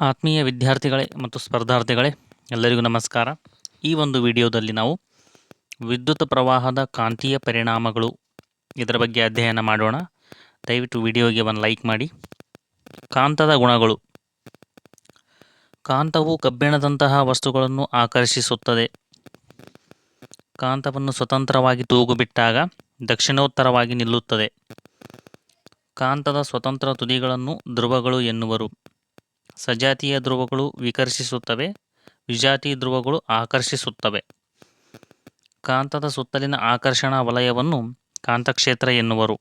ಆತ್ಮೀಯ ವಿದ್ಯಾರ್ಥಿಗಳೇ ಮತ್ತು ಸ್ಪರ್ಧಾರ್ಥಿಗಳೇ, ಎಲ್ಲರಿಗೂ ನಮಸ್ಕಾರ. ಈ ಒಂದು ವಿಡಿಯೋದಲ್ಲಿ ನಾವು ವಿದ್ಯುತ್ ಪ್ರವಾಹದ ಕಾಂತೀಯ ಪರಿಣಾಮಗಳು ಇದರ ಬಗ್ಗೆ ಅಧ್ಯಯನ ಮಾಡೋಣ. ದಯವಿಟ್ಟು ವಿಡಿಯೋಗೆ ಒಂದು ಲೈಕ್ ಮಾಡಿ. ಕಾಂತದ ಗುಣಗಳು. ಕಾಂತವು ಕಬ್ಬಿಣದಂತಹ ವಸ್ತುಗಳನ್ನು ಆಕರ್ಷಿಸುತ್ತದೆ. ಕಾಂತವನ್ನು ಸ್ವತಂತ್ರವಾಗಿ ತೂಗುಬಿಟ್ಟಾಗ ದಕ್ಷಿಣೋತ್ತರವಾಗಿ ನಿಲ್ಲುತ್ತದೆ. ಕಾಂತದ ಸ್ವತಂತ್ರ ತುದಿಗಳನ್ನು ಧ್ರುವಗಳು ಎನ್ನುವರು. ಸಜಾತಿಯ ಧ್ರುವಗಳು ವಿಕರ್ಷಿಸುತ್ತವೆ ವಿಜಾತಿ ಧ್ರುವಗಳು ಆಕರ್ಷಿಸುತ್ತವೆ. ಕಾಂತದ ಸುತ್ತಲಿನ ಆಕರ್ಷಣಾ ವಲಯವನ್ನು ಕಾಂತಕ್ಷೇತ್ರ ಎನ್ನುವರು.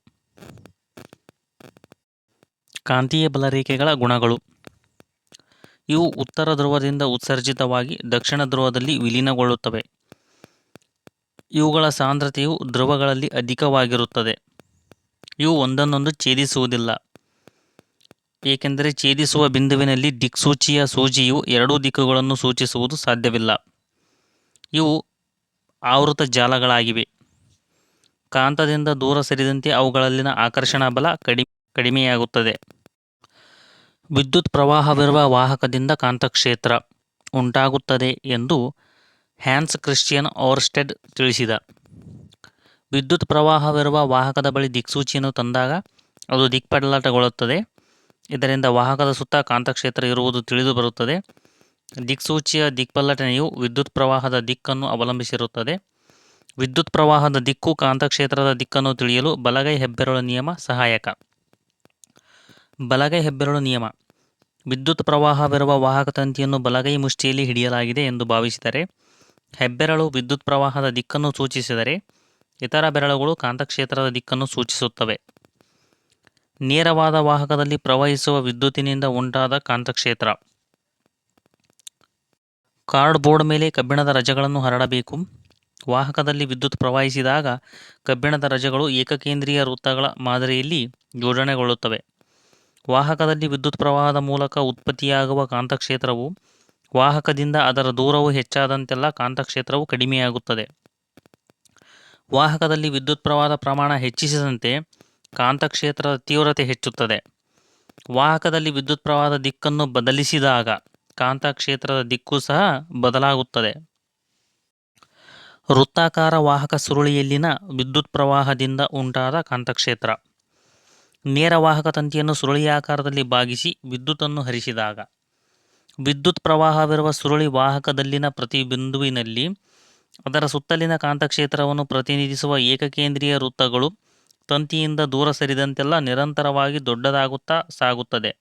ಕಾಂತೀಯ ಬಲರೇಖೆಗಳ ಗುಣಗಳು. ಇವು ಉತ್ತರ ಧ್ರುವದಿಂದ ಉತ್ಸರ್ಜಿತವಾಗಿ ದಕ್ಷಿಣ ಧ್ರುವದಲ್ಲಿ ವಿಲೀನಗೊಳ್ಳುತ್ತವೆ. ಇವುಗಳ ಸಾಂದ್ರತೆಯು ಧ್ರುವಗಳಲ್ಲಿ ಅಧಿಕವಾಗಿರುತ್ತದೆ. ಇವು ಒಂದನ್ನೊಂದು ಛೇದಿಸುವುದಿಲ್ಲ. ಏಕೆಂದರೆ ಛೇದಿಸುವ ಬಿಂದುವಿನಲ್ಲಿ ದಿಕ್ಸೂಚಿಯ ಸೂಜಿಯು ಎರಡೂ ದಿಕ್ಕುಗಳನ್ನು ಸೂಚಿಸುವುದು ಸಾಧ್ಯವಿಲ್ಲ. ಇವು ಆವೃತ ಜಾಲಗಳಾಗಿವೆ. ಕಾಂತದಿಂದ ದೂರ ಸರಿದಂತೆ ಅವುಗಳಲ್ಲಿನ ಆಕರ್ಷಣಾ ಬಲ ಕಡಿ ಕಡಿಮೆಯಾಗುತ್ತದೆ. ವಿದ್ಯುತ್ ಪ್ರವಾಹವಿರುವ ವಾಹಕದಿಂದ ಕಾಂತಕ್ಷೇತ್ರ ಉಂಟಾಗುತ್ತದೆ ಎಂದು ಹ್ಯಾನ್ಸ್ ಕ್ರಿಶ್ಚಿಯನ್ ಓರ್ಸ್ಟೆಡ್ ತಿಳಿಸಿದ. ವಿದ್ಯುತ್ ಪ್ರವಾಹವಿರುವ ವಾಹಕದ ಬಳಿ ದಿಕ್ಸೂಚಿಯನ್ನು ತಂದಾಗ ಅದು ದಿಕ್ಪಲ್ಲಟಗೊಳ್ಳುತ್ತದೆ ಇದರಿಂದ ವಾಹಕದ ಸುತ್ತ ಕಾಂತಕ್ಷೇತ್ರ ಇರುವುದು ತಿಳಿದು ಬರುತ್ತದೆ. ದಿಕ್ಸೂಚಿಯ ದಿಕ್ಪಲ್ಲಟನೆಯು ವಿದ್ಯುತ್ ಪ್ರವಾಹದ ದಿಕ್ಕನ್ನು ಅವಲಂಬಿಸಿರುತ್ತದೆ. ವಿದ್ಯುತ್ ಪ್ರವಾಹದ ದಿಕ್ಕು ಕಾಂತಕ್ಷೇತ್ರದ ದಿಕ್ಕನ್ನು ತಿಳಿಯಲು ಬಲಗೈ ಹೆಬ್ಬೆರಳು ನಿಯಮ ಸಹಾಯಕ. ಬಲಗೈ ಹೆಬ್ಬೆರಳು ನಿಯಮ. ವಿದ್ಯುತ್ ಪ್ರವಾಹವಿರುವ ವಾಹಕ ತಂತಿಯನ್ನು ಬಲಗೈ ಮುಷ್ಟಿಯಲ್ಲಿ ಹಿಡಿಯಲಾಗಿದೆ ಎಂದು ಭಾವಿಸಿದರೆ, ಹೆಬ್ಬೆರಳು ವಿದ್ಯುತ್ ಪ್ರವಾಹದ ದಿಕ್ಕನ್ನು ಸೂಚಿಸಿದರೆ, ಇತರ ಬೆರಳುಗಳು ಕಾಂತಕ್ಷೇತ್ರದ ದಿಕ್ಕನ್ನು ಸೂಚಿಸುತ್ತವೆ. ನೇರವಾದ ವಾಹಕದಲ್ಲಿ ಪ್ರವಹಿಸುವ ವಿದ್ಯುತ್ತಿನಿಂದ ಉಂಟಾದ ಕಾಂತಕ್ಷೇತ್ರ. ಕಾರ್ಡ್ಬೋರ್ಡ್ ಮೇಲೆ ಕಬ್ಬಿಣದ ರಜಗಳನ್ನು ಹರಡಬೇಕು. ವಾಹಕದಲ್ಲಿ ವಿದ್ಯುತ್ ಪ್ರವಹಿಸಿದಾಗ ಕಬ್ಬಿಣದ ರಜಗಳು ಏಕಕೇಂದ್ರೀಯ ವೃತ್ತಗಳ ಮಾದರಿಯಲ್ಲಿ ಜೋಡಣೆಗೊಳ್ಳುತ್ತವೆ ವಾಹಕದಲ್ಲಿ ವಿದ್ಯುತ್ ಪ್ರವಾಹದ ಮೂಲಕ ಉತ್ಪತ್ತಿಯಾಗುವ ಕಾಂತಕ್ಷೇತ್ರವು ವಾಹಕದಿಂದ ಅದರ ದೂರವು ಹೆಚ್ಚಾದಂತೆಲ್ಲ ಕಾಂತಕ್ಷೇತ್ರವು ಕಡಿಮೆಯಾಗುತ್ತದೆ. ವಾಹಕದಲ್ಲಿ ವಿದ್ಯುತ್ ಪ್ರವಾಹದ ಪ್ರಮಾಣ ಹೆಚ್ಚಿಸಿದಂತೆ ಕಾಂತಕ್ಷೇತ್ರದ ತೀವ್ರತೆ ಹೆಚ್ಚುತ್ತದೆ. ವಾಹಕದಲ್ಲಿ ವಿದ್ಯುತ್ ಪ್ರವಾಹದ ದಿಕ್ಕನ್ನು ಬದಲಿಸಿದಾಗ ಕಾಂತಕ್ಷೇತ್ರದ ದಿಕ್ಕು ಸಹ ಬದಲಾಗುತ್ತದೆ. ವೃತ್ತಾಕಾರ ವಾಹಕ ಸುರುಳಿಯಲ್ಲಿನ ವಿದ್ಯುತ್ ಪ್ರವಾಹದಿಂದ ಉಂಟಾದ ಕಾಂತಕ್ಷೇತ್ರ. ನೇರ ವಾಹಕ ತಂತಿಯನ್ನು ಸುರುಳಿಯಾಕಾರದಲ್ಲಿ ಬಾಗಿಸಿ ವಿದ್ಯುತ್ತನ್ನು ಹರಿಸಿದಾಗ. ವಿದ್ಯುತ್ ಪ್ರವಾಹವಿರುವ ಸುರುಳಿ ವಾಹಕದಲ್ಲಿನ ಪ್ರತಿ ಬಿಂದುವಿನಲ್ಲಿ ಅದರ ಸುತ್ತಲಿನ ಕಾಂತಕ್ಷೇತ್ರವನ್ನು ಪ್ರತಿನಿಧಿಸುವ ಏಕಕೇಂದ್ರೀಯ ವೃತ್ತಗಳು ತಂತಿಯಿಂದ ದೂರ ಸರಿದಂತೆಲ್ಲ ನಿರಂತರವಾಗಿ ದೊಡ್ಡದಾಗುತ್ತಾ ಸಾಗುತ್ತದೆ.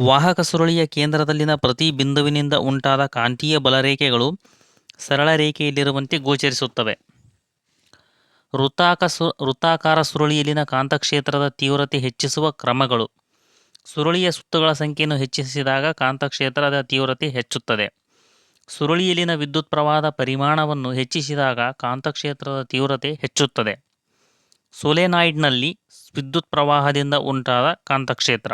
ವಾಹಕ ಸುರುಳಿಯ ಕೇಂದ್ರದಲ್ಲಿನ ಪ್ರತಿ ಬಿಂದುವಿನಿಂದ ಉಂಟಾದ ಕಾಂತೀಯ ಬಲರೇಖೆಗಳು ಸರಳ ರೇಖೆಯಲ್ಲಿರುವಂತೆ ಗೋಚರಿಸುತ್ತವೆ. ವೃತ್ತಾಕ ಸು, ವೃತ್ತಾಕಾರ ಸುರುಳಿಯಲ್ಲಿನ ಕಾಂತಕ್ಷೇತ್ರದ ತೀವ್ರತೆ ಹೆಚ್ಚಿಸುವ ಕ್ರಮಗಳು. ಸುರುಳಿಯ ಸುತ್ತುಗಳ ಸಂಖ್ಯೆಯನ್ನು ಹೆಚ್ಚಿಸಿದಾಗ ಕಾಂತಕ್ಷೇತ್ರದ ತೀವ್ರತೆ ಹೆಚ್ಚುತ್ತದೆ. ಸುರುಳಿಯಲ್ಲಿನ ವಿದ್ಯುತ್ ಪ್ರವಾಹದ ಪರಿಮಾಣವನ್ನು ಹೆಚ್ಚಿಸಿದಾಗ ಕಾಂತಕ್ಷೇತ್ರದ ತೀವ್ರತೆ ಹೆಚ್ಚುತ್ತದೆ. ಸೋಲೆನಾಯ್ಡ್ನಲ್ಲಿ ವಿದ್ಯುತ್ ಪ್ರವಾಹದಿಂದ ಉಂಟಾದ ಕಾಂತಕ್ಷೇತ್ರ.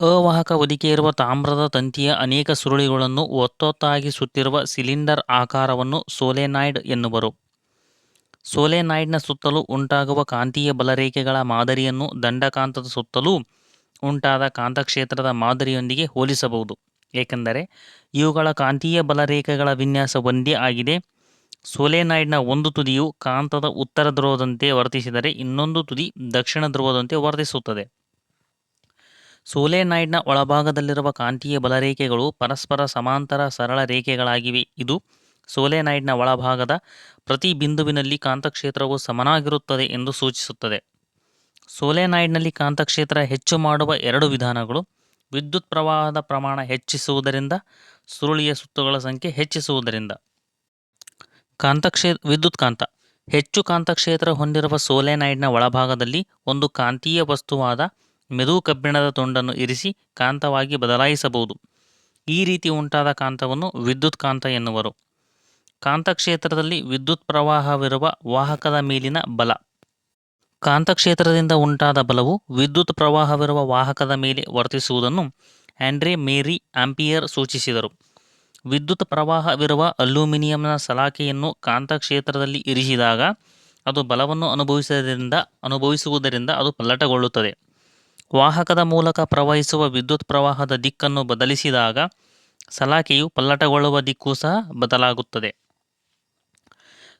ಅವಾಹಕ ಹೊದಿಕೆ ಇರುವ ತಾಮ್ರದ ತಂತಿಯ ಅನೇಕ ಸುರುಳಿಗಳನ್ನು ಒತ್ತೊತ್ತಾಗಿ ಸುತ್ತಿರುವ ಸಿಲಿಂಡರ್ ಆಕಾರವನ್ನು ಸೋಲೆನಾಯ್ಡ್ ಎನ್ನುವರು. ಸೋಲೆನಾಯ್ಡ್ನ ಸುತ್ತಲೂ ಉಂಟಾಗುವ ಕಾಂತೀಯ ಬಲರೇಖೆಗಳ ಮಾದರಿಯನ್ನು ದಂಡಕಾಂತದ ಸುತ್ತಲೂ ಉಂಟಾದ ಕಾಂತಕ್ಷೇತ್ರದ ಮಾದರಿಯೊಂದಿಗೆ ಹೋಲಿಸಬಹುದು. ಏಕೆಂದರೆ ಇವುಗಳ ಕಾಂತೀಯ ಬಲರೇಖೆಗಳ ವಿನ್ಯಾಸ ಒಂದೇ ಆಗಿದೆ. ಸೋಲೆನಾಯ್ಡ್ನ ಒಂದು ತುದಿಯು ಕಾಂತದ ಉತ್ತರ ಧ್ರುವದಂತೆ ವರ್ತಿಸಿದರೆ ಇನ್ನೊಂದು ತುದಿ ದಕ್ಷಿಣ ಧ್ರುವದಂತೆ ವರ್ತಿಸುತ್ತದೆ. ಸೋಲೆನಾಯ್ಡ್ನ ಒಳಭಾಗದಲ್ಲಿರುವ ಕಾಂತೀಯ ಬಲರೇಖೆಗಳು ಪರಸ್ಪರ ಸಮಾಂತರ ಸರಳ ರೇಖೆಗಳಾಗಿವೆ. ಇದು ಸೋಲೆನಾಯ್ಡ್ನ ಒಳಭಾಗದ ಪ್ರತಿ ಬಿಂದುವಿನಲ್ಲಿ ಕಾಂತಕ್ಷೇತ್ರವು ಸಮನಾಗಿರುತ್ತದೆ ಎಂದು ಸೂಚಿಸುತ್ತದೆ. ಸೋಲೆನಾಯ್ಡ್ನಲ್ಲಿ ಕಾಂತಕ್ಷೇತ್ರ ಹೆಚ್ಚು ಮಾಡುವ ಎರಡು ವಿಧಾನಗಳು ವಿದ್ಯುತ್ ಪ್ರವಾಹದ ಪ್ರಮಾಣ ಹೆಚ್ಚಿಸುವುದರಿಂದ ಸುರುಳಿಯ ಸುತ್ತುಗಳ ಸಂಖ್ಯೆ ಹೆಚ್ಚಿಸುವುದರಿಂದ. ಕಾಂತಕ್ಷೇ ವಿದ್ಯುತ್ ಕಾಂತ. ಹೆಚ್ಚು ಕಾಂತಕ್ಷೇತ್ರ ಹೊಂದಿರುವ ಸೋಲೆನಾಯ್ಡ್ನ ಒಳಭಾಗದಲ್ಲಿ ಒಂದು ಕಾಂತೀಯ ವಸ್ತುವಾದ ಮೆದು ಕಬ್ಬಿಣದ ತುಂಡನ್ನು ಇರಿಸಿ ಕಾಂತವಾಗಿ ಬದಲಾಯಿಸಬಹುದು. ಈ ರೀತಿ ಉಂಟಾದ ಕಾಂತವನ್ನು ವಿದ್ಯುತ್ ಕಾಂತ ಎನ್ನುವರು. ಕಾಂತಕ್ಷೇತ್ರದಲ್ಲಿ ವಿದ್ಯುತ್ ಪ್ರವಾಹವಿರುವ ವಾಹಕದ ಮೇಲಿನ ಬಲ. ಕಾಂತಕ್ಷೇತ್ರದಿಂದ ಉಂಟಾದ ಬಲವು ವಿದ್ಯುತ್ ಪ್ರವಾಹವಿರುವ ವಾಹಕದ ಮೇಲೆ ವರ್ತಿಸುವುದನ್ನು ಆಂಡ್ರೆ ಮೇರಿ ಆಂಪಿಯರ್ ಸೂಚಿಸಿದರು. ವಿದ್ಯುತ್ ಪ್ರವಾಹವಿರುವ ಅಲ್ಯೂಮಿನಿಯಂನ ಸಲಾಕೆಯನ್ನು ಕಾಂತಕ್ಷೇತ್ರದಲ್ಲಿ ಇರಿಸಿದಾಗ ಅದು ಬಲವನ್ನು ಅನುಭವಿಸುವುದರಿಂದ ಅನುಭವಿಸುವುದರಿಂದ ಅದು ಪಲ್ಲಟಗೊಳ್ಳುತ್ತದೆ. ವಾಹಕದ ಮೂಲಕ ಪ್ರವಹಿಸುವ ವಿದ್ಯುತ್ ಪ್ರವಾಹದ ದಿಕ್ಕನ್ನು ಬದಲಿಸಿದಾಗ ಸಲಾಕೆಯು ಪಲ್ಲಟಗೊಳ್ಳುವ ದಿಕ್ಕು ಸಹ ಬದಲಾಗುತ್ತದೆ.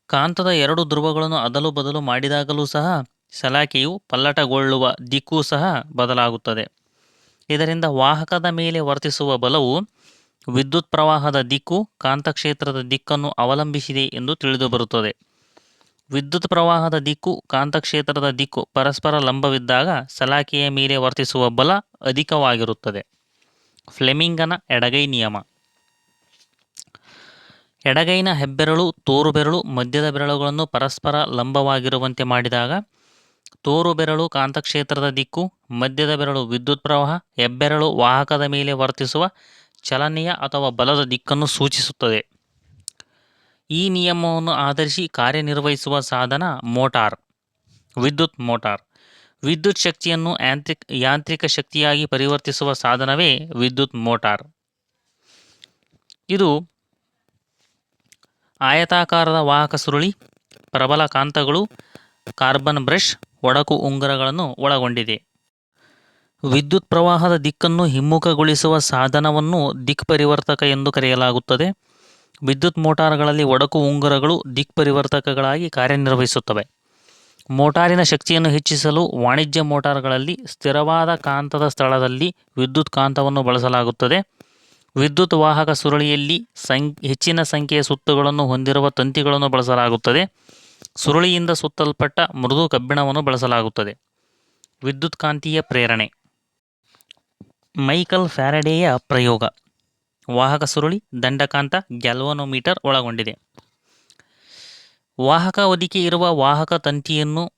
ಕಾಂತದ ಎರಡು ಧ್ರುವಗಳನ್ನು ಅದಲು ಬದಲು ಮಾಡಿದಾಗಲೂ ಸಹ ಸಲಾಕೆಯು ಪಲ್ಲಟಗೊಳ್ಳುವ ದಿಕ್ಕೂ ಸಹ ಬದಲಾಗುತ್ತದೆ. ಇದರಿಂದ ವಾಹಕದ ಮೇಲೆ ವರ್ತಿಸುವ ಬಲವು ವಿದ್ಯುತ್ ಪ್ರವಾಹದ ದಿಕ್ಕು ಕಾಂತಕ್ಷೇತ್ರದ ದಿಕ್ಕನ್ನು ಅವಲಂಬಿಸಿದೆ ಎಂದು ತಿಳಿದುಬರುತ್ತದೆ. ವಿದ್ಯುತ್ ಪ್ರವಾಹದ ದಿಕ್ಕು ಕಾಂತಕ್ಷೇತ್ರದ ದಿಕ್ಕು ಪರಸ್ಪರ ಲಂಬವಿದ್ದಾಗ ಸಲಾಕೆಯ ಮೇಲೆ ವರ್ತಿಸುವ ಬಲ ಅಧಿಕವಾಗಿರುತ್ತದೆ. ಫ್ಲೆಮಿಂಗನ ಎಡಗೈ ನಿಯಮ. ಎಡಗೈನ ಹೆಬ್ಬೆರಳು ತೋರು ಬೆರಳು ಮಧ್ಯದ ಬೆರಳುಗಳನ್ನು ಪರಸ್ಪರ ಲಂಬವಾಗಿರುವಂತೆ ಮಾಡಿದಾಗ ತೋರು ಬೆರಳು ಕಾಂತಕ್ಷೇತ್ರದ ದಿಕ್ಕು, ಮಧ್ಯದ ಬೆರಳು ವಿದ್ಯುತ್ ಪ್ರವಾಹ, ಹೆಬ್ಬೆರಳು ವಾಹಕದ ಮೇಲೆ ವರ್ತಿಸುವ ಚಲನೆಯ ಅಥವಾ ಬಲದ ದಿಕ್ಕನ್ನು ಸೂಚಿಸುತ್ತದೆ. ಈ ನಿಯಮವನ್ನು ಆಧರಿಸಿ ಕಾರ್ಯನಿರ್ವಹಿಸುವ ಸಾಧನ ಮೋಟಾರ್, ವಿದ್ಯುತ್ ಮೋಟಾರ್. ವಿದ್ಯುತ್ ಶಕ್ತಿಯನ್ನು ಯಾಂತ್ರಿಕ ಯಾಂತ್ರಿಕ ಶಕ್ತಿಯಾಗಿ ಪರಿವರ್ತಿಸುವ ಸಾಧನವೇ ವಿದ್ಯುತ್ ಮೋಟಾರ್. ಇದು ಆಯತಾಕಾರದ ವಾಹಕ ಸುರುಳಿ, ಪ್ರಬಲ ಕಾಂತಗಳು, ಕಾರ್ಬನ್ ಬ್ರಷ್, ಒಡಕು ಉಂಗುರಗಳನ್ನು ಒಳಗೊಂಡಿದೆ. ವಿದ್ಯುತ್ ಪ್ರವಾಹದ ದಿಕ್ಕನ್ನು ಹಿಮ್ಮುಖಗೊಳಿಸುವ ಸಾಧನವನ್ನು ದಿಕ್ಪರಿವರ್ತಕ ಎಂದು ಕರೆಯಲಾಗುತ್ತದೆ. ವಿದ್ಯುತ್ ಮೋಟಾರ್ಗಳಲ್ಲಿ ಒಡಕು ಉಂಗುರಗಳು ದಿಕ್ಪರಿವರ್ತಕಗಳಾಗಿ ಕಾರ್ಯನಿರ್ವಹಿಸುತ್ತವೆ. ಮೋಟಾರಿನ ಶಕ್ತಿಯನ್ನು ಹೆಚ್ಚಿಸಲು ವಾಣಿಜ್ಯ ಮೋಟಾರ್ಗಳಲ್ಲಿ ಸ್ಥಿರವಾದ ಕಾಂತದ ಸ್ಥಳದಲ್ಲಿ ವಿದ್ಯುತ್ ಕಾಂತವನ್ನು ಬಳಸಲಾಗುತ್ತದೆ. ವಿದ್ಯುತ್ ವಾಹಕ ಸುರುಳಿಯಲ್ಲಿ ಸಂ, ಹೆಚ್ಚಿನ ಸಂಖ್ಯೆಯ ಸುತ್ತುಗಳನ್ನು ಹೊಂದಿರುವ ತಂತಿಗಳನ್ನು ಬಳಸಲಾಗುತ್ತದೆ. ಸುರುಳಿಯಿಂದ ಸುತ್ತಲ್ಪಟ್ಟ ಮೃದು ಕಬ್ಬಿಣವನ್ನು ಬಳಸಲಾಗುತ್ತದೆ. ವಿದ್ಯುತ್ ಕಾಂತೀಯ ಪ್ರೇರಣೆ. ಮೈಕಲ್ ಫ್ಯಾರಡೆಯ ಪ್ರಯೋಗ. ವಾಹಕ ಸುರುಳಿ, ದಂಡಕಾಂತ, ಗ್ಯಾಲ್ವನೋಮೀಟರ್ ಒಳಗೊಂಡಿದೆ. ವಾಹಕ ಒದಿಕೆ ಇರುವ ವಾಹಕ ತಂತಿಯನ್ನು,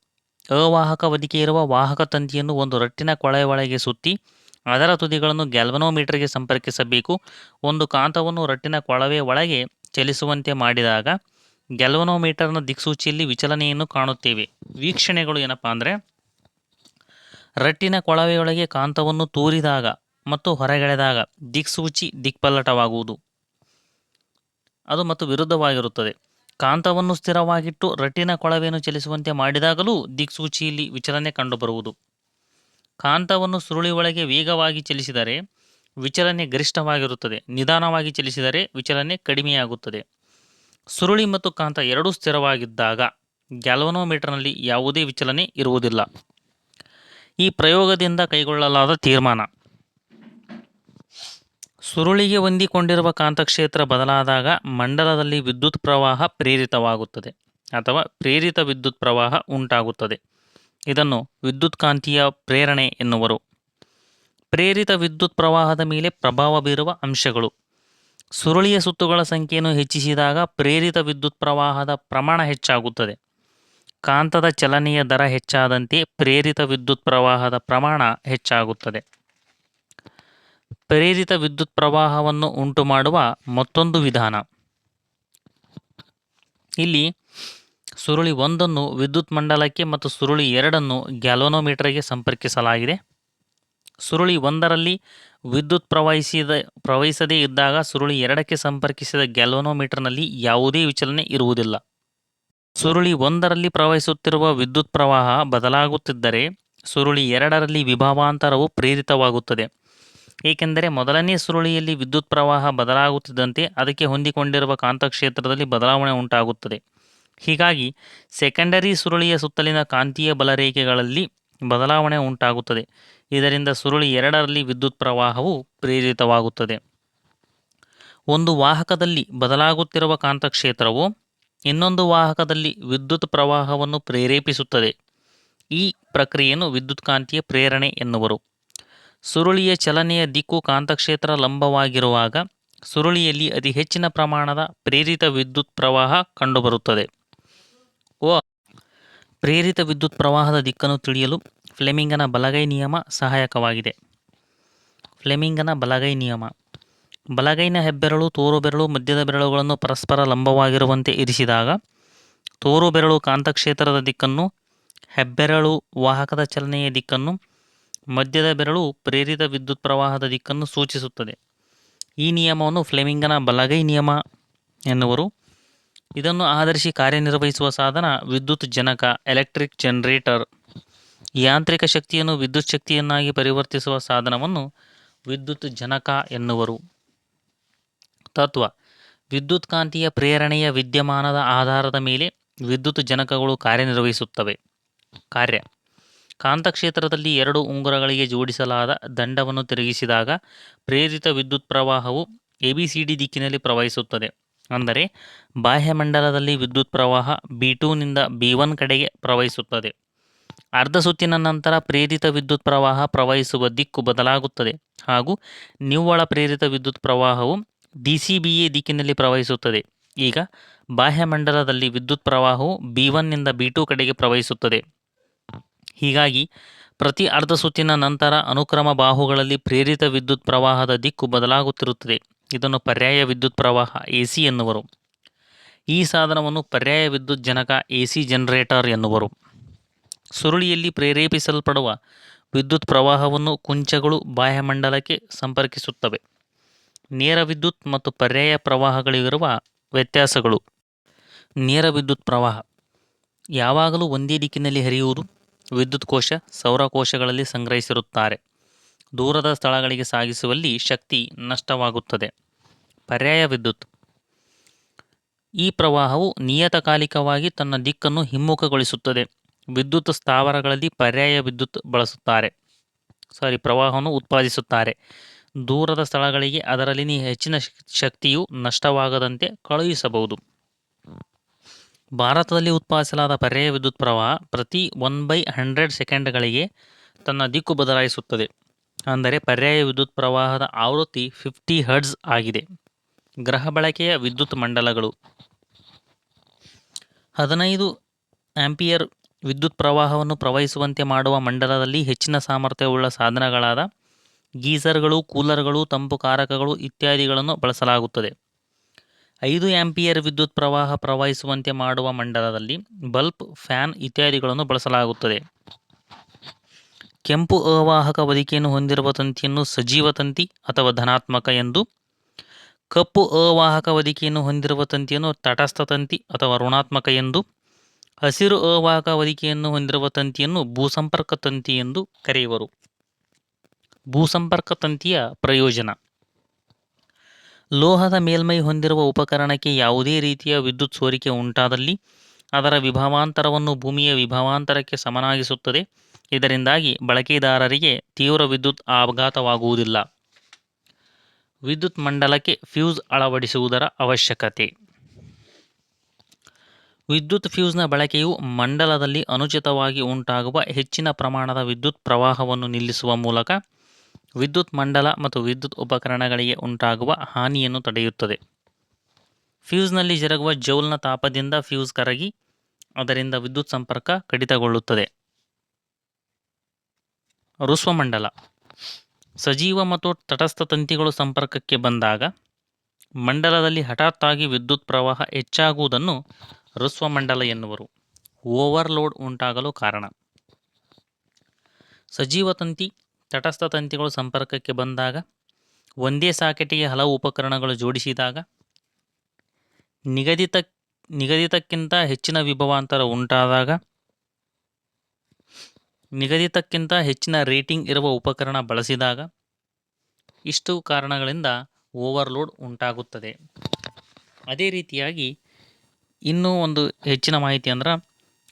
ಅವಾಹಕ ಹೊದಿಕೆ ಇರುವ ವಾಹಕ ತಂತಿಯನ್ನು ಒಂದು ರಟ್ಟಿನ ಕೊಳೆಯ ಒಳಗೆ ಸುತ್ತಿ, ಅದರ ತುದಿಗಳನ್ನು ಗ್ಯಾಲ್ವನೋಮೀಟರ್ಗೆ ಸಂಪರ್ಕಿಸಬೇಕು. ಒಂದು ಕಾಂತವನ್ನು ರಟ್ಟಿನ ಕೊಳವೆ ಒಳಗೆ ಚಲಿಸುವಂತೆ ಮಾಡಿದಾಗ ಗ್ಯಾಲ್ವನೋಮೀಟರ್ನ ದಿಕ್ಸೂಚಿಯಲ್ಲಿ ವಿಚಲನೆಯನ್ನು ಕಾಣುತ್ತೇವೆ. ವೀಕ್ಷಣೆಗಳು ಏನಪ್ಪ ಅಂದರೆ, ರಟ್ಟಿನ ಕೊಳವೆಯೊಳಗೆ ಕಾಂತವನ್ನು ತೂರಿದಾಗ ಮತ್ತು ಹೊರಗೆಳೆದಾಗ ದಿಕ್ಸೂಚಿ ದಿಕ್ಪಲ್ಲಟವಾಗುವುದು. ಅದು ಮತ್ತು ವಿರುದ್ಧವಾಗಿರುತ್ತದೆ. ಕಾಂತವನ್ನು ಸ್ಥಿರವಾಗಿಟ್ಟು ರಟ್ಟಿನ ಕೊಳವೆಯನ್ನು ಚಲಿಸುವಂತೆ ಮಾಡಿದಾಗಲೂ ದಿಕ್ಸೂಚಿಯಲ್ಲಿ ವಿಚಲನೆ ಕಂಡುಬರುವುದು. ಕಾಂತವನ್ನು ಸುರುಳಿ ಒಳಗೆ ವೇಗವಾಗಿ ಚಲಿಸಿದರೆ ವಿಚಲನೆ ಗರಿಷ್ಠವಾಗಿರುತ್ತದೆ. ನಿಧಾನವಾಗಿ ಚಲಿಸಿದರೆ ವಿಚಲನೆ ಕಡಿಮೆಯಾಗುತ್ತದೆ. ಸುರುಳಿ ಮತ್ತು ಕಾಂತ ಎರಡೂ ಸ್ಥಿರವಾಗಿದ್ದಾಗ ಗ್ಯಾಲ್ವನೋಮೀಟರ್ನಲ್ಲಿ ಯಾವುದೇ ವಿಚಲನೆ ಇರುವುದಿಲ್ಲ. ಈ ಪ್ರಯೋಗದಿಂದ ಕೈಗೊಳ್ಳಲಾದ ತೀರ್ಮಾನ. ಸುರುಳಿಗೆ ಹೊಂದಿಕೊಂಡಿರುವ ಕಾಂತಕ್ಷೇತ್ರ ಬದಲಾದಾಗ ಮಂಡಲದಲ್ಲಿ ವಿದ್ಯುತ್ ಪ್ರವಾಹ ಪ್ರೇರಿತವಾಗುತ್ತದೆ ಅಥವಾ ಪ್ರೇರಿತ ವಿದ್ಯುತ್ ಪ್ರವಾಹ ಉಂಟಾಗುತ್ತದೆ. ಇದನ್ನು ವಿದ್ಯುತ್ಕಾಂತೀಯ ಪ್ರೇರಣೆ ಎನ್ನುವರು. ಪ್ರೇರಿತ ವಿದ್ಯುತ್ ಪ್ರವಾಹದ ಮೇಲೆ ಪ್ರಭಾವ ಬೀರುವ ಅಂಶಗಳು. ಸುರುಳಿಯ ಸುತ್ತುಗಳ ಸಂಖ್ಯೆಯನ್ನು ಹೆಚ್ಚಿಸಿದಾಗ ಪ್ರೇರಿತ ವಿದ್ಯುತ್ ಪ್ರವಾಹದ ಪ್ರಮಾಣ ಹೆಚ್ಚಾಗುತ್ತದೆ. ಕಾಂತದ ಚಲನೆಯ ದರ ಹೆಚ್ಚಾದಂತೆ ಪ್ರೇರಿತ ವಿದ್ಯುತ್ ಪ್ರವಾಹದ ಪ್ರಮಾಣ ಹೆಚ್ಚಾಗುತ್ತದೆ. ಪ್ರೇರಿತ ವಿದ್ಯುತ್ ಪ್ರವಾಹವನ್ನು ಉಂಟು ಮಾಡುವ ಮತ್ತೊಂದು ವಿಧಾನ. ಇಲ್ಲಿ ಸುರುಳಿ ಒಂದನ್ನು ವಿದ್ಯುತ್ ಮಂಡಲಕ್ಕೆ ಮತ್ತು ಸುರುಳಿ ಎರಡನ್ನು ಗ್ಯಾಲೋನೋಮೀಟರ್ಗೆ ಸಂಪರ್ಕಿಸಲಾಗಿದೆ. ಸುರುಳಿ ಒಂದರಲ್ಲಿ ವಿದ್ಯುತ್ ಪ್ರವಹಿಸಿದ, ಪ್ರವಹಿಸದೇ ಇದ್ದಾಗ ಸುರುಳಿ ಎರಡಕ್ಕೆ ಸಂಪರ್ಕಿಸಿದ ಗ್ಯಾಲೋನೋಮೀಟರ್ನಲ್ಲಿ ಯಾವುದೇ ವಿಚಲನೆ ಇರುವುದಿಲ್ಲ. ಸುರುಳಿ ಒಂದರಲ್ಲಿ ಪ್ರವಹಿಸುತ್ತಿರುವ ವಿದ್ಯುತ್ ಪ್ರವಾಹ ಬದಲಾಗುತ್ತಿದ್ದರೆ ಸುರುಳಿ ಎರಡರಲ್ಲಿ ವಿಭವಾಂತರವು ಪ್ರೇರಿತವಾಗುತ್ತದೆ. ಏಕೆಂದರೆ ಮೊದಲನೇ ಸುರುಳಿಯಲ್ಲಿ ವಿದ್ಯುತ್ ಪ್ರವಾಹ ಬದಲಾಗುತ್ತಿದ್ದಂತೆ ಅದಕ್ಕೆ ಹೊಂದಿಕೊಂಡಿರುವ ಕಾಂತಕ್ಷೇತ್ರದಲ್ಲಿ ಬದಲಾವಣೆ ಉಂಟಾಗುತ್ತದೆ. ಹೀಗಾಗಿ ಸೆಕೆಂಡರಿ ಸುರುಳಿಯ ಸುತ್ತಲಿನ ಕಾಂತೀಯ ಬಲರೇಖೆಗಳಲ್ಲಿ ಬದಲಾವಣೆ ಉಂಟಾಗುತ್ತದೆ. ಇದರಿಂದ ಸುರುಳಿ ಎರಡರಲ್ಲಿ ವಿದ್ಯುತ್ ಪ್ರವಾಹವು ಪ್ರೇರಿತವಾಗುತ್ತದೆ. ಒಂದು ವಾಹಕದಲ್ಲಿ ಬದಲಾಗುತ್ತಿರುವ ಕಾಂತಕ್ಷೇತ್ರವು ಇನ್ನೊಂದು ವಾಹಕದಲ್ಲಿ ವಿದ್ಯುತ್ ಪ್ರವಾಹವನ್ನು ಪ್ರೇರೇಪಿಸುತ್ತದೆ. ಈ ಪ್ರಕ್ರಿಯೆಯನ್ನು ವಿದ್ಯುತ್ಕಾಂತೀಯ ಪ್ರೇರಣೆ ಎನ್ನುವರು. ಸುರುಳಿಯ ಚಲನೆಯ ದಿಕ್ಕು ಕಾಂತಕ್ಷೇತ್ರ ಲಂಬವಾಗಿರುವಾಗ ಸುರುಳಿಯಲ್ಲಿ ಅತಿ ಹೆಚ್ಚಿನ ಪ್ರಮಾಣದ ಪ್ರೇರಿತ ವಿದ್ಯುತ್ ಪ್ರವಾಹ ಕಂಡುಬರುತ್ತದೆ. ಓ, ಪ್ರೇರಿತ ವಿದ್ಯುತ್ ಪ್ರವಾಹದ ದಿಕ್ಕನ್ನು ತಿಳಿಯಲು ಫ್ಲೆಮಿಂಗನ ಬಲಗೈ ನಿಯಮ ಸಹಾಯಕವಾಗಿದೆ. ಫ್ಲೆಮಿಂಗನ ಬಲಗೈ ನಿಯಮ. ಬಲಗೈನ ಹೆಬ್ಬೆರಳು ತೋರು ಬೆರಳು ಮಧ್ಯದ ಬೆರಳುಗಳನ್ನು ಪರಸ್ಪರ ಲಂಬವಾಗಿರುವಂತೆ ಇರಿಸಿದಾಗ ತೋರು ಬೆರಳು ಕಾಂತಕ್ಷೇತ್ರದ ದಿಕ್ಕನ್ನು, ಹೆಬ್ಬೆರಳು ವಾಹಕದ ಚಲನೆಯ ದಿಕ್ಕನ್ನು ಮಧ್ಯದ ಬೆರಳು ಪ್ರೇರಿತ ವಿದ್ಯುತ್ ಪ್ರವಾಹದ ದಿಕ್ಕನ್ನು ಸೂಚಿಸುತ್ತದೆ. ಈ ನಿಯಮವನ್ನು ಫ್ಲೆಮಿಂಗನ ಬಲಗೈ ನಿಯಮ ಎನ್ನುವರು. ಇದನ್ನು ಆಧರಿಸಿ ಕಾರ್ಯನಿರ್ವಹಿಸುವ ಸಾಧನ ವಿದ್ಯುತ್ ಜನಕ, ಎಲೆಕ್ಟ್ರಿಕ್ ಜನರೇಟರ್. ಯಾಂತ್ರಿಕ ಶಕ್ತಿಯನ್ನು ವಿದ್ಯುತ್ ಶಕ್ತಿಯನ್ನಾಗಿ ಪರಿವರ್ತಿಸುವ ಸಾಧನವನ್ನು ವಿದ್ಯುತ್ ಜನಕ ಎನ್ನುವರು. ತತ್ವ, ವಿದ್ಯುತ್ ಕಾಂತೀಯ ಪ್ರೇರಣೆಯ ವಿದ್ಯಮಾನದ ಆಧಾರದ ಮೇಲೆ ವಿದ್ಯುತ್ ಜನಕಗಳು ಕಾರ್ಯನಿರ್ವಹಿಸುತ್ತವೆ. ಕಾರ್ಯ ಕಾಂತಕ್ಷೇತ್ರದಲ್ಲಿ ಎರಡು ಉಂಗುರಗಳಿಗೆ ಜೋಡಿಸಲಾದ ದಂಡವನ್ನು ತಿರುಗಿಸಿದಾಗ ಪ್ರೇರಿತ ವಿದ್ಯುತ್ ಪ್ರವಾಹವು ಎಬಿಸಿಡಿ ದಿಕ್ಕಿನಲ್ಲಿ ಪ್ರವಹಿಸುತ್ತದೆ. ಅಂದರೆ ಬಾಹ್ಯಮಂಡಲದಲ್ಲಿ ವಿದ್ಯುತ್ ಪ್ರವಾಹ ಬಿ ಟೂನಿಂದ ಬಿ ಒನ್ ಕಡೆಗೆ ಪ್ರವಹಿಸುತ್ತದೆ. ಅರ್ಧ ಸುತ್ತಿನ ನಂತರ ಪ್ರೇರಿತ ವಿದ್ಯುತ್ ಪ್ರವಾಹ ಪ್ರವಹಿಸುವ ದಿಕ್ಕು ಬದಲಾಗುತ್ತದೆ ಹಾಗೂ ನಿವ್ವಳ ಪ್ರೇರಿತ ವಿದ್ಯುತ್ ಪ್ರವಾಹವು ಡಿ ಸಿ ಬಿ ಎ ದಿಕ್ಕಿನಲ್ಲಿ ಪ್ರವಹಿಸುತ್ತದೆ. ಈಗ ಬಾಹ್ಯಮಂಡಲದಲ್ಲಿ ವಿದ್ಯುತ್ ಪ್ರವಾಹವು ಬಿ ಒನ್ನಿಂದ ಬಿ ಟೂ ಕಡೆಗೆ ಪ್ರವಹಿಸುತ್ತದೆ. ಹೀಗಾಗಿ ಪ್ರತಿ ಅರ್ಧ ಸುತ್ತಿನ ನಂತರ ಅನುಕ್ರಮ ಬಾಹುಗಳಲ್ಲಿ ಪ್ರೇರಿತ ವಿದ್ಯುತ್ ಪ್ರವಾಹದ ದಿಕ್ಕು ಬದಲಾಗುತ್ತಿರುತ್ತದೆ. ಇದನ್ನು ಪರ್ಯಾಯ ವಿದ್ಯುತ್ ಪ್ರವಾಹ ಎ ಸಿ ಎನ್ನುವರು. ಈ ಸಾಧನವನ್ನು ಪರ್ಯಾಯ ವಿದ್ಯುತ್ ಜನಕ ಎ ಸಿ ಜನರೇಟರ್ ಎನ್ನುವರು. ಸುರುಳಿಯಲ್ಲಿ ಪ್ರೇರೇಪಿಸಲ್ಪಡುವ ವಿದ್ಯುತ್ ಪ್ರವಾಹವನ್ನು ಕುಂಚಗಳು ಬಾಹ್ಯಮಂಡಲಕ್ಕೆ ಸಂಪರ್ಕಿಸುತ್ತವೆ. ನೇರ ವಿದ್ಯುತ್ ಮತ್ತು ಪರ್ಯಾಯ ಪ್ರವಾಹಗಳಿಗಿರುವ ವ್ಯತ್ಯಾಸಗಳು. ನೇರ ವಿದ್ಯುತ್ ಪ್ರವಾಹ ಯಾವಾಗಲೂ ಒಂದೇ ದಿಕ್ಕಿನಲ್ಲಿ ಹರಿಯುವುದು? ವಿದ್ಯುತ್ ಕೋಶ ಸೌರಕೋಶಗಳಲ್ಲಿ ಸಂಗ್ರಹಿಸಿರುತ್ತಾರೆ. ದೂರದ ಸ್ಥಳಗಳಿಗೆ ಸಾಗಿಸುವಲ್ಲಿ ಶಕ್ತಿ ನಷ್ಟವಾಗುತ್ತದೆ. ಪರ್ಯಾಯ ವಿದ್ಯುತ್. ಈ ಪ್ರವಾಹವು ನಿಯತಕಾಲಿಕವಾಗಿ ತನ್ನ ದಿಕ್ಕನ್ನು ಹಿಮ್ಮುಖಗೊಳಿಸುತ್ತದೆ. ವಿದ್ಯುತ್ ಸ್ಥಾವರಗಳಲ್ಲಿ ಪರ್ಯಾಯ ವಿದ್ಯುತ್ ಬಳಸುತ್ತಾರೆ. ಸಾರಿ, ಪ್ರವಾಹವನ್ನು ಉತ್ಪಾದಿಸುತ್ತಾರೆ. ದೂರದ ಸ್ಥಳಗಳಿಗೆ ಅದರಲ್ಲಿನ ಹೆಚ್ಚಿನ ಶಕ್- ಶಕ್ತಿಯು ನಷ್ಟವಾಗದಂತೆ ಕಳುಹಿಸಬಹುದು. ಭಾರತದಲ್ಲಿ ಉತ್ಪಾದಿಸಲಾದ ಪರ್ಯಾಯ ವಿದ್ಯುತ್ ಪ್ರವಾಹ ಪ್ರತಿ ಒನ್ ಬೈ ಹಂಡ್ರೆಡ್ ಸೆಕೆಂಡ್ಗಳಿಗೆ ತನ್ನ ದಿಕ್ಕು ಬದಲಾಯಿಸುತ್ತದೆ. ಅಂದರೆ ಪರ್ಯಾಯ ವಿದ್ಯುತ್ ಪ್ರವಾಹದ ಆವೃತ್ತಿ ಫಿಫ್ಟಿ ಹರ್ಡ್ಸ್ ಆಗಿದೆ. ಗ್ರಹ ಬಳಕೆಯ ವಿದ್ಯುತ್ ಮಂಡಲಗಳು. ಹದಿನೈದು ಆಂಪಿಯರ್ ವಿದ್ಯುತ್ ಪ್ರವಾಹವನ್ನು ಪ್ರವಹಿಸುವಂತೆ ಮಾಡುವ ಮಂಡಲದಲ್ಲಿ ಹೆಚ್ಚಿನ ಸಾಮರ್ಥ್ಯವುಳ್ಳ ಸಾಧನಗಳಾದ ಗೀಸರ್ಗಳು, ಕೂಲರ್ಗಳು, ತಂಪು ಕಾರಕಗಳು ಇತ್ಯಾದಿಗಳನ್ನು ಬಳಸಲಾಗುತ್ತದೆ. ಐದು ಆಂಪಿಯರ್ ವಿದ್ಯುತ್ ಪ್ರವಾಹ ಪ್ರವಹಿಸುವಂತೆ ಮಾಡುವ ಮಂಡಲದಲ್ಲಿ ಬಲ್ಬ್, ಫ್ಯಾನ್ ಇತ್ಯಾದಿಗಳನ್ನು ಬಳಸಲಾಗುತ್ತದೆ. ಕೆಂಪು ಅವಾಹಕ ಹೊದಿಕೆಯನ್ನು ಹೊಂದಿರುವ ತಂತಿಯನ್ನು ಸಜೀವ ತಂತಿ ಅಥವಾ ಧನಾತ್ಮಕ ಎಂದು, ಕಪ್ಪು ಅವಾಹಕ ಹೊದಿಕೆಯನ್ನು ಹೊಂದಿರುವ ತಂತಿಯನ್ನು ತಟಸ್ಥ ತಂತಿ ಅಥವಾ ಋಣಾತ್ಮಕ ಎಂದು, ಹಸಿರು ಅವಾಹಕ ಹೊದಿಕೆಯನ್ನು ಹೊಂದಿರುವ ತಂತಿಯನ್ನು ಭೂಸಂಪರ್ಕ ತಂತಿ ಎಂದು ಕರೆಯುವರು. ಭೂಸಂಪರ್ಕ ತಂತಿಯ ಪ್ರಯೋಜನ. ಲೋಹದ ಮೇಲ್ಮೈ ಹೊಂದಿರುವ ಉಪಕರಣಕ್ಕೆ ಯಾವುದೇ ರೀತಿಯ ವಿದ್ಯುತ್ ಸೋರಿಕೆ ಉಂಟಾದಲ್ಲಿ ಅದರ ವಿಭವಾಂತರವನ್ನು ಭೂಮಿಯ ವಿಭವಾಂತರಕ್ಕೆ ಸಮನಾಗಿಸುತ್ತದೆ. ಇದರಿಂದಾಗಿ ಬಳಕೆದಾರರಿಗೆ ತೀವ್ರ ವಿದ್ಯುತ್ ಆಘಾತವಾಗುವುದಿಲ್ಲ. ವಿದ್ಯುತ್ ಮಂಡಲಕ್ಕೆ ಫ್ಯೂಸ್ ಅಳವಡಿಸುವುದರ ಅವಶ್ಯಕತೆ. ವಿದ್ಯುತ್ ಫ್ಯೂಸ್ನ ಬಳಕೆಯು ಮಂಡಲದಲ್ಲಿ ಅನುಚಿತವಾಗಿ ಉಂಟಾಗುವ ಹೆಚ್ಚಿನ ಪ್ರಮಾಣದ ವಿದ್ಯುತ್ ಪ್ರವಾಹವನ್ನು ನಿಲ್ಲಿಸುವ ಮೂಲಕ ವಿದ್ಯುತ್ ಮಂಡಲ ಮತ್ತು ವಿದ್ಯುತ್ ಉಪಕರಣಗಳಿಗೆ ಉಂಟಾಗುವ ಹಾನಿಯನ್ನು ತಡೆಯುತ್ತದೆ. ಫ್ಯೂಸ್ನಲ್ಲಿ ಜರುಗುವ ಜೌಲ್ನ ತಾಪದಿಂದ ಫ್ಯೂಸ್ ಕರಗಿ, ಅದರಿಂದ ವಿದ್ಯುತ್ ಸಂಪರ್ಕ ಕಡಿತಗೊಳ್ಳುತ್ತದೆ. ಋಸ್ವಮಂಡಲ ಸಜೀವ ಮತ್ತು ತಟಸ್ಥ ತಂತಿಗಳು ಸಂಪರ್ಕಕ್ಕೆ ಬಂದಾಗ, ಮಂಡಲದಲ್ಲಿ ಹಠಾತ್ತಾಗಿ ವಿದ್ಯುತ್ ಪ್ರವಾಹ ಹೆಚ್ಚಾಗುವುದನ್ನು ಋಸ್ವಮಂಡಲ ಎನ್ನುವರು. ಓವರ್ಲೋಡ್ ಉಂಟಾಗಲು ಕಾರಣ. ಸಜೀವ ತಂತಿ ತಟಸ್ಥ ತಂತಿಗಳು ಸಂಪರ್ಕಕ್ಕೆ ಬಂದಾಗ, ಒಂದೇ ಸಾಕೆಟಿಗೆ ಹಲವು ಉಪಕರಣಗಳು ಜೋಡಿಸಿದಾಗ, ನಿಗದಿತ, ನಿಗದಿತಕ್ಕಿಂತ ಹೆಚ್ಚಿನ ವಿಭವಾಂತರ ಉಂಟಾದಾಗ, ನಿಗದಿತಕ್ಕಿಂತ ಹೆಚ್ಚಿನ ರೇಟಿಂಗ್ ಇರುವ ಉಪಕರಣ ಬಳಸಿದಾಗ ಇಷ್ಟು ಕಾರಣಗಳಿಂದ ಓವರ್ಲೋಡ್ ಉಂಟಾಗುತ್ತದೆ. ಅದೇ ರೀತಿಯಾಗಿ ಇನ್ನೂ ಒಂದು ಹೆಚ್ಚಿನ ಮಾಹಿತಿ ಅಂದ್ರೆ,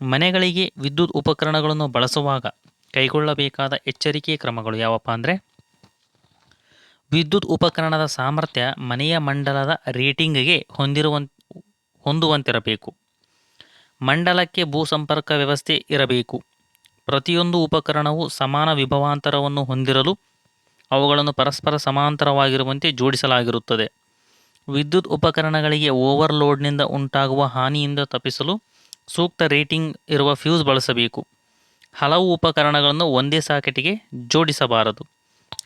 ಮನೆಗಳಿಗೆ ವಿದ್ಯುತ್ ಉಪಕರಣಗಳನ್ನು ಬಳಸುವಾಗ ಕೈಗೊಳ್ಳಬೇಕಾದ ಎಚ್ಚರಿಕೆ ಕ್ರಮಗಳು ಯಾವಪ್ಪ ಅಂದರೆ ವಿದ್ಯುತ್ ಉಪಕರಣದ ಸಾಮರ್ಥ್ಯ ಮನೆಯ ಮಂಡಲದ ರೇಟಿಂಗ್ಗೆ ಹೊಂದಿರುವಂತ ಹೊಂದುವಂತಿರಬೇಕು. ಮಂಡಲಕ್ಕೆ ಭೂಸಂಪರ್ಕ ವ್ಯವಸ್ಥೆ ಇರಬೇಕು. ಪ್ರತಿಯೊಂದು ಉಪಕರಣವು ಸಮಾನ ವಿಭವಾಂತರವನ್ನು ಹೊಂದಿರಲು ಅವುಗಳನ್ನು ಪರಸ್ಪರ ಸಮಾಂತರವಾಗಿರುವಂತೆ ಜೋಡಿಸಲಾಗಿರುತ್ತದೆ. ವಿದ್ಯುತ್ ಉಪಕರಣಗಳಿಗೆ ಓವರ್ಲೋಡ್ನಿಂದ ಉಂಟಾಗುವ ಹಾನಿಯಿಂದ ತಪ್ಪಿಸಲು ಸೂಕ್ತ ರೇಟಿಂಗ್ ಇರುವ ಫ್ಯೂಸ್ ಬಳಸಬೇಕು. ಹಲವು ಉಪಕರಣಗಳನ್ನು ಒಂದೇ ಸಾಕೆಟಿಗೆ ಜೋಡಿಸಬಾರದು.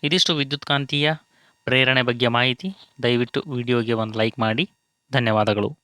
ಇದಿಷ್ಟು ವಿದ್ಯುತ್ ಕಾಂತೀಯ ಪ್ರೇರಣೆ ಬಗ್ಗೆ ಮಾಹಿತಿ. ದಯವಿಟ್ಟು ವಿಡಿಯೋಗೆ ಒಂದು ಲೈಕ್ ಮಾಡಿ. ಧನ್ಯವಾದಗಳು.